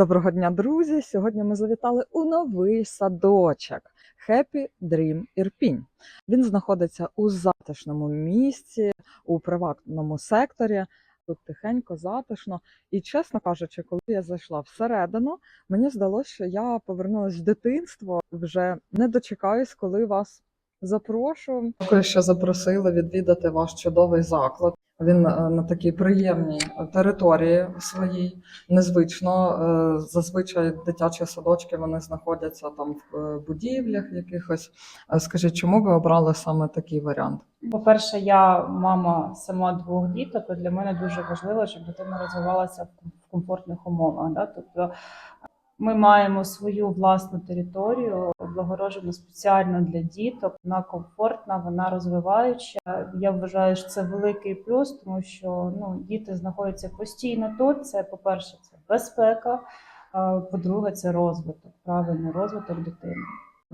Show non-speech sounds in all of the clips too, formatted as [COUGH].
Доброго дня, друзі! Сьогодні ми завітали у новий садочок Happy Dream Ірпінь. Він знаходиться у затишному місці, у приватному секторі. Тут тихенько, затишно. І, чесно кажучи, коли я зайшла всередину, мені здалося, що я повернулася в дитинство. Вже не дочекаюсь, коли вас запрошую. Дякую, що запросили відвідати ваш чудовий заклад. Він е, на такій приємній території своїй. Незвично Е, зазвичай дитячі садочки вони знаходяться там в е, будівлях якихось. Е, Скажіть, чому ви обрали саме такий варіант? По-перше, я мама сама двох діток, і для мене дуже важливо, щоб дитина розвивалася в в комфортних умовах. Да? Тобто ми маємо свою власну територію, облагороджену спеціально для діток. Вона комфортна, вона розвиваюча. Я вважаю, що це великий плюс, тому що ну, діти знаходяться постійно тут. Це, по-перше, це безпека. По-друге, це розвиток, правильний розвиток дитини.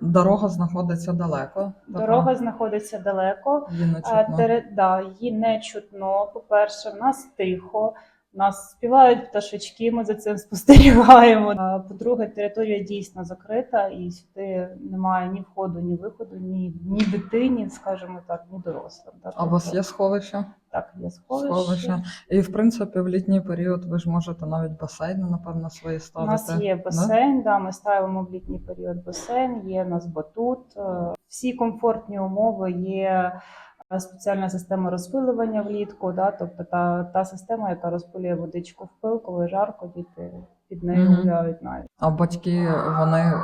Дорога знаходиться далеко. Дорога знаходиться далеко. її не А, чутно. да, її не чутно. По-перше, в нас тихо, нас співають пташечки, ми за цим [LAUGHS] спостерігаємо. По-друге, територія дійсно закрита, і сюди немає ні входу, ні виходу, ні, ні дитині, скажімо так, ні дорослим. Так, А у вас є сховище? Так, є сховище. Сховище. І в принципі, в літній період ви ж можете навіть басейни, напевно, свої У нас є басейн, да? ми ставимо в літній період басейн, є у нас батут. е, Всі комфортні умови є. Спеціальна система розпилювання влітку, да? тобто та, та система, яка розпилює водичку в пил, коли жарко, діти під нею Мгм. гуляють навіть. А батьки вони е,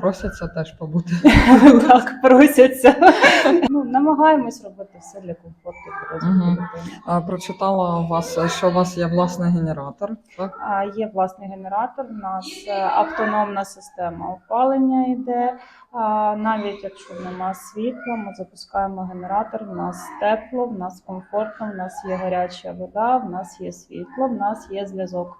просяться теж побути. [LAUGHS] так, просяться. ну, намагаємось робити все для комфорту розвитку А, Прочитала у вас, що у вас є власний генератор, так? А, Є власний генератор, у нас е, автономна система опалення йде. А, Навіть якщо нема світла, ми запускаємо генератор. У нас тепло, в нас комфортно, в нас є гаряча вода, в нас є світло, в нас є зв'язок.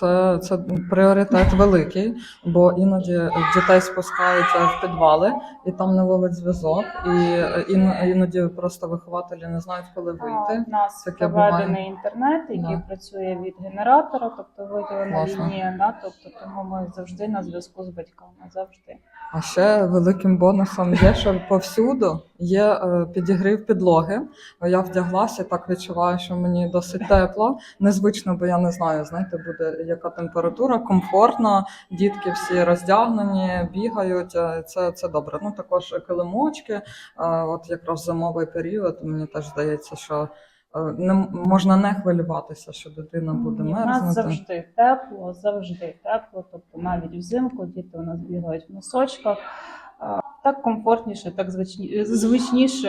Це, це пріоритет великий, бо іноді дітей спускаються в підвали і там не ловить зв'язок, і ін- іноді просто вихователі не знають, коли вийти. У нас Таке проведений буває. інтернет, який Да. працює від генератора, тобто виділена лінія, да, тобто тому ми завжди на зв'язку з батьками. Завжди. А ще великим бонусом є, що повсюду є е, підігрів підлоги. Я вдяглася, так відчуваю, що мені досить тепло. Незвично, бо я не знаю, знаєте, буде яка температура, комфортно. Дітки всі роздягнені, бігають. е, Це, це добре. Ну також килимочки. е, От якраз зимовий період. Мені теж здається, що не можна не хвилюватися, що дитина буде Ні, У нас завжди тепло, завжди тепло. Тобто навіть взимку діти у нас бігають в носочках. Так комфортніше, так звичні, звичніше,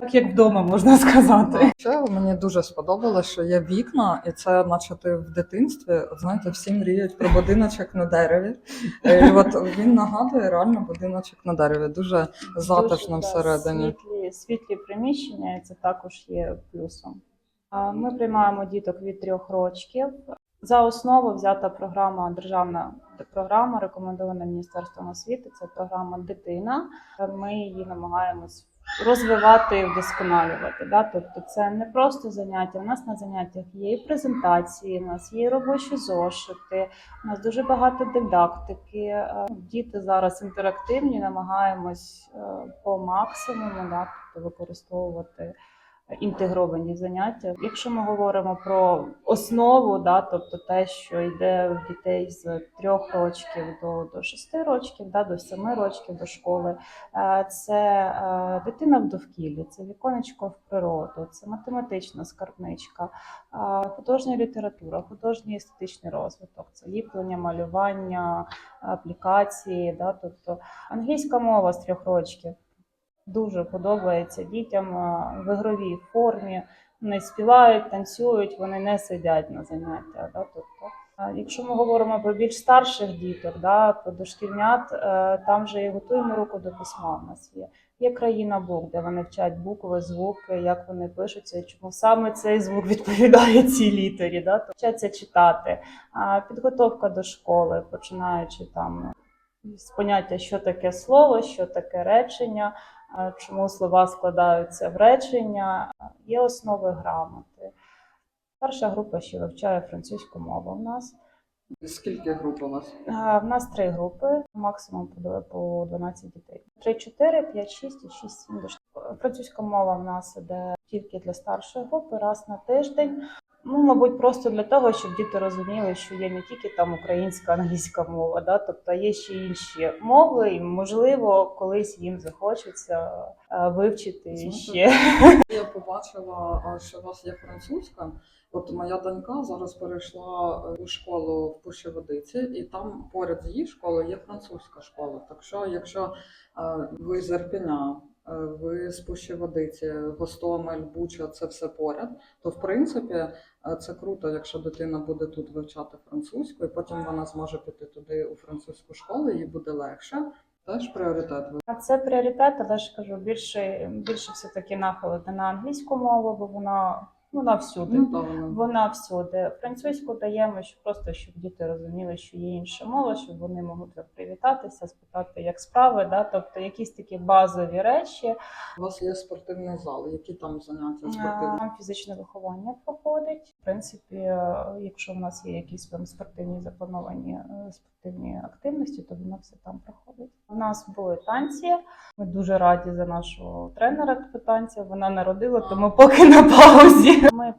так як вдома можна сказати. Ще мені дуже сподобалось, що є вікна, і це, наче ти в дитинстві, знаєте, всі мріють про будиночок на дереві. І от він нагадує реально будиночок на дереві. Дуже затишно Дуже, да, всередині. Світлі, світлі приміщення, і це також є плюсом. Ми приймаємо діток від трьох років. За основу взята програма державна програма, рекомендована Міністерством освіти. Це програма Дитина. Ми її намагаємось розвивати і вдосконалювати. Да? Тобто, це не просто заняття. У нас на заняттях є і презентації, у нас є і робочі зошити, у нас дуже багато дидактики. Е, Діти зараз інтерактивні, намагаємось е, по максимуму да, тобто використовувати інтегровані заняття. Якщо ми говоримо про основу, да, тобто те, що йде в дітей з трьох років до, до шести років, да, до семи років до школи, е, це е, дитина в довкіллі, це віконечко в природу, це математична скарбничка, е, художня література, художній естетичний розвиток, це ліплення, малювання, аплікації, да, тобто англійська мова з трьох років. Дуже подобається дітям в ігровій формі. Вони співають, танцюють, вони не сидять на заняттях. Да? Тобто, якщо ми говоримо про більш старших діток, да, про дошкільнят, е, там вже і готуємо руку до письма. У нас є. Є країна букв, де вони вчать букви, звуки, як вони пишуться, чому саме цей звук відповідає цій літері. Да? Тобто, вчаться читати. А, підготовка до школи, починаючи там з поняття, що таке слово, що таке речення, чому слова складаються в речення, є основи грамоти. Перша група ще вивчає французьку мову в нас. Скільки груп у вас? В нас три групи, максимум по по 12 дітей. 3, 4, 5, 6 і 6, 7 дошкіл. Французька мова в нас іде тільки для старшої групи, раз на тиждень. Ну, мабуть, просто для того, щоб діти розуміли, що є не тільки там українська, англійська мова, да, тобто є ще інші мови, і можливо, колись їм захочеться е, вивчити Слухайте, ще. [LAUGHS] Я побачила, що у вас є французька. От моя донька зараз перейшла е, у школу в Пущеводиці, і там поряд з її школою є французька школа. Так що, якщо е, ви з Ірпеня, е, ви водиці, Пущеводиці, Гостомель, Буча, це все поряд, то в принципі е, це круто, якщо дитина буде тут вивчати французьку, і потім вона зможе піти туди у французьку школу, їй буде легше. Теж пріоритет. А Це пріоритет, але ж кажу, більше, більше все-таки нахилити на англійську мову, бо вона, вона всюди. Ну, вона. Всюди. Французьку даємо, щоб просто щоб діти розуміли, що є інша мова, щоб вони могли привітатися, спитати, як справи, да? тобто якісь такі базові речі. У вас є спортивний зал, які там заняття спортивні? Там фізичне виховання проходить. В принципі, е, якщо в нас є якісь там спортивні заплановані спортивні активності, то воно все там проходить. У нас були танці. Ми дуже раді за нашого тренера по танцям. Вона народила, тому поки на паузі. Ми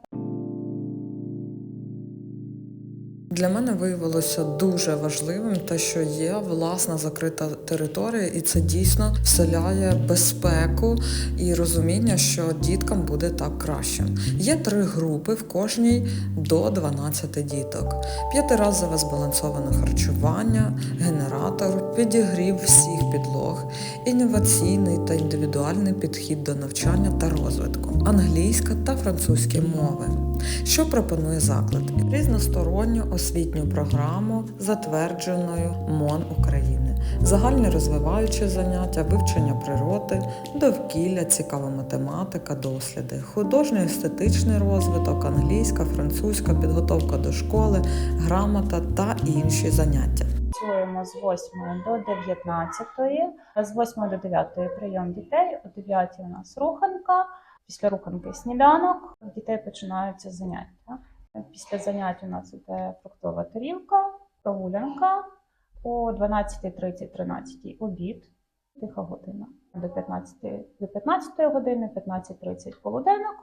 Для мене виявилося дуже важливим те, що є власна закрита територія, і це дійсно вселяє безпеку і розуміння, що діткам буде так краще. Є три групи в кожній до 12 діток: п'ятиразове збалансоване харчування, генератор, підігрів всіх підлог, інноваційний та індивідуальний підхід до навчання та розвитку, англійська та французькі мови. Що пропонує заклад? Різносторонню освітню програму, затвердженою МОН України, загальні розвиваючі заняття, вивчення природи, довкілля, цікава математика, досліди, художньо-естетичний розвиток, англійська, французька, підготовка до школи, грамота та інші заняття. працюємо з 8 до 19, з 8 до 9 прийом дітей, о 9 у нас руханка, після руханки сніданок, дітей починаються заняття. Після занять у нас іде фруктова тарілка, прогулянка, о 12.30-13 обід, тиха година. До 15, до 15 години, 15.30 полуденок.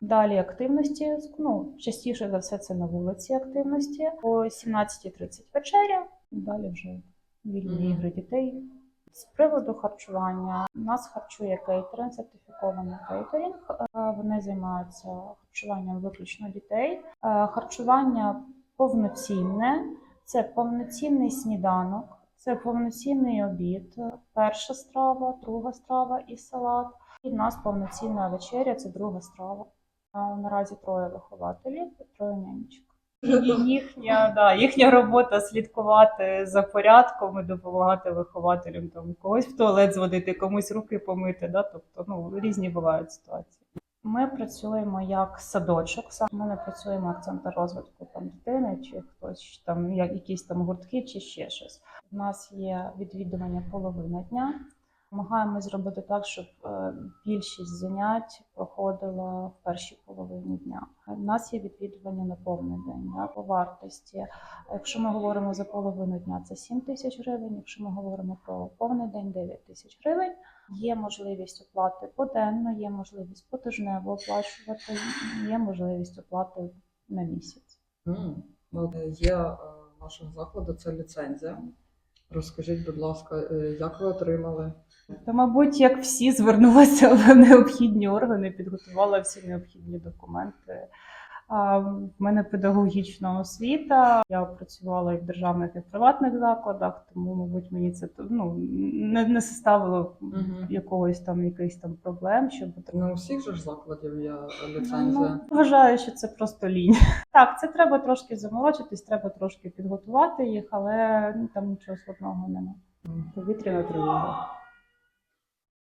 Далі активності, ну, частіше за все це на вулиці активності. О 17.30 вечеря, далі вже вільні Мгм. ігри дітей. З приводу харчування нас харчує кейтеринг, сертифікований кейтеринг. Е, Вони займаються харчуванням виключно дітей. Е, Харчування повноцінне, це повноцінний сніданок, це повноцінний обід, перша страва, друга страва і салат. І в нас повноцінна вечеря це друга страва. Наразі троє вихователів, троє нянечок. І їхня, да, їхня робота слідкувати за порядком і допомагати вихователям там когось в туалет зводити, комусь руки помити. Да? Тобто ну, різні бувають ситуації. Ми працюємо як садочок. Ми не працюємо як центр розвитку там дитини, чи хтось там як якісь там гуртки, чи ще щось. У нас є відвідування половина дня. Намагаємось зробити так, щоб е, більшість занять проходила в першій половині дня. У нас є відвідування на повний день да, по вартості. Якщо ми говоримо за половину дня, це 7 тисяч гривень. Якщо ми говоримо про повний день, 9 тисяч гривень. Є можливість оплати поденно, є можливість потижнево оплачувати, є можливість оплати на місяць. Е, Є е, вашого закладу це ліцензія. Розкажіть, будь ласка, е, як ви отримали? Та, мабуть, як всі звернулася в [LAUGHS] необхідні органи, підготувала всі необхідні документи. В мене педагогічна освіта. Я працювала і в державних, і в приватних закладах, тому, мабуть, мені це ну, не, не составило Мгм. якогось там якихось там проблем, щоб у всіх же ж закладів є ліцензія. Ну, вважаю, що це просто лінь. [LAUGHS] Так, це треба трошки заморочитись, треба трошки підготувати їх, але ну, там нічого складного немає. Повітряна тривога.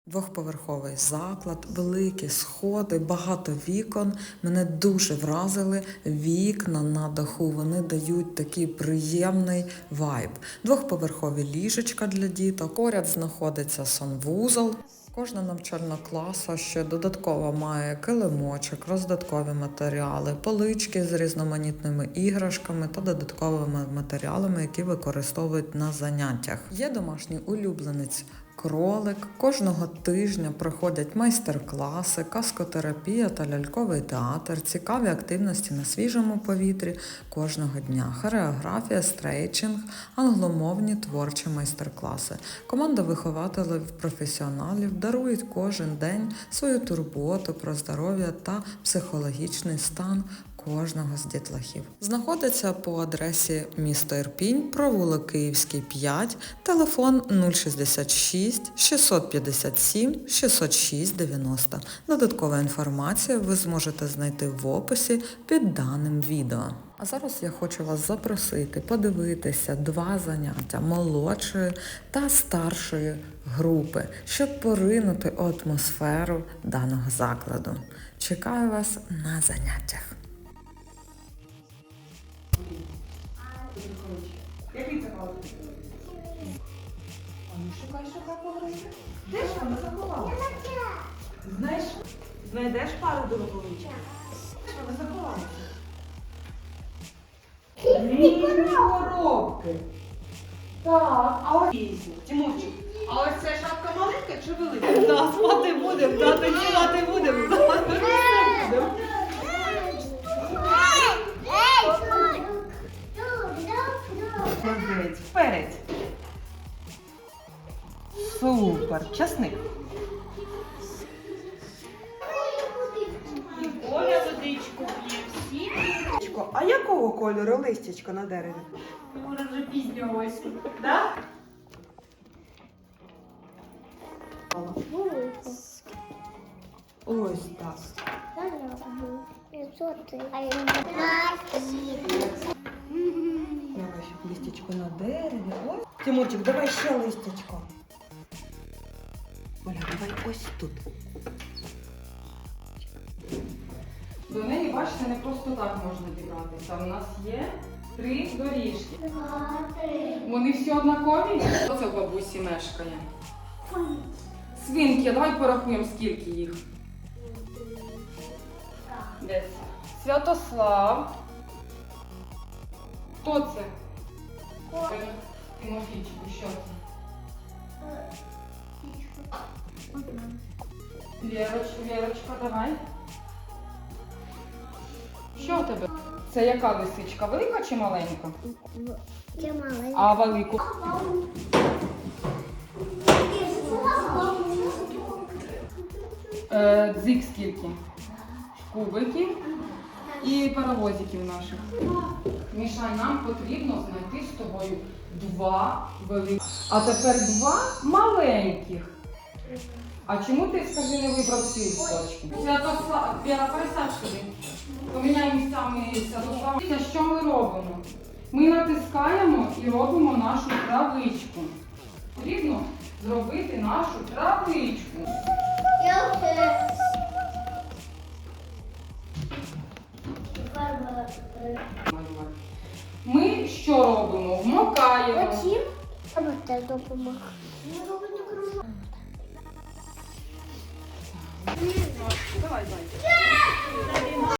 Двохповерховий заклад, великі сходи, багато вікон. Мене дуже вразили вікна на даху. Вони дають такий приємний вайб. Двохповерхові ліжечка для діток. Поряд знаходиться санвузол. Кожна навчальна класа ще додатково має килимочок, роздаткові матеріали, полички з різноманітними іграшками та додатковими матеріалами, які використовують на заняттях. Є домашній улюбленець кролик. Кожного тижня проходять майстер-класи, каскотерапія та ляльковий театр, цікаві активності на свіжому повітрі кожного дня, хореографія, стрейчинг, англомовні творчі майстер-класи. Команда вихователів професіоналів дарують кожен день свою турботу про здоров'я та психологічний стан кожного з дітлахів. Знаходиться по адресі місто Ірпінь, провулок Київський 5, телефон 066 657 606 90. Додаткова інформація ви зможете знайти в описі під даним відео. А зараз я хочу вас запросити подивитися два заняття молодшої та старшої групи, щоб поринути атмосферу даного закладу. Чекаю вас на заняттях. Який це клас? А ну шукай, шукай повернути. Де ж вона заховалася? Знаєш, знайдеш пару до ж вона заховалася? Різні коробки. Так, а ось різні. Тимурчик, а ось ця шапка маленька чи велика? Да, спати будемо, да, танцювати будемо. Да, все будемо. Молодець, вперед. Супер, часник. І Оля водичку п'є всі. А якого кольору листячко на дереві? Може вже пізня осінь. Да? Ось так. Давай Тимурчик, давай ще листячко. Оля, давай ось тут. До неї, бачите, не просто так можна дібратися. У нас є три доріжки. Вони всі однакові. Хто це в бабусі мешкає? Свинки, давай порахуємо, скільки їх. Десь. Святослав. Хто це? Тимофійчику, що це? Лєрочка, Лєрочка, давай. Що в тебе? Це яка лисичка? Велика чи маленька? Я маленька. А велику? Е, дзик скільки? Кубиків і паровозиків наших. Мішай, нам потрібно знайти з тобою два великих. А тепер два маленьких. А чому ти, скажи, не вибрав ці листочки? Святослав, пересадь сюди. Поміняй місцями Святослава. Що ми робимо? Ми натискаємо і робимо нашу травичку. Потрібно зробити нашу травичку. Я Ми що робимо? Вмокаємо. Потім. А можете допомог. Давай, давай.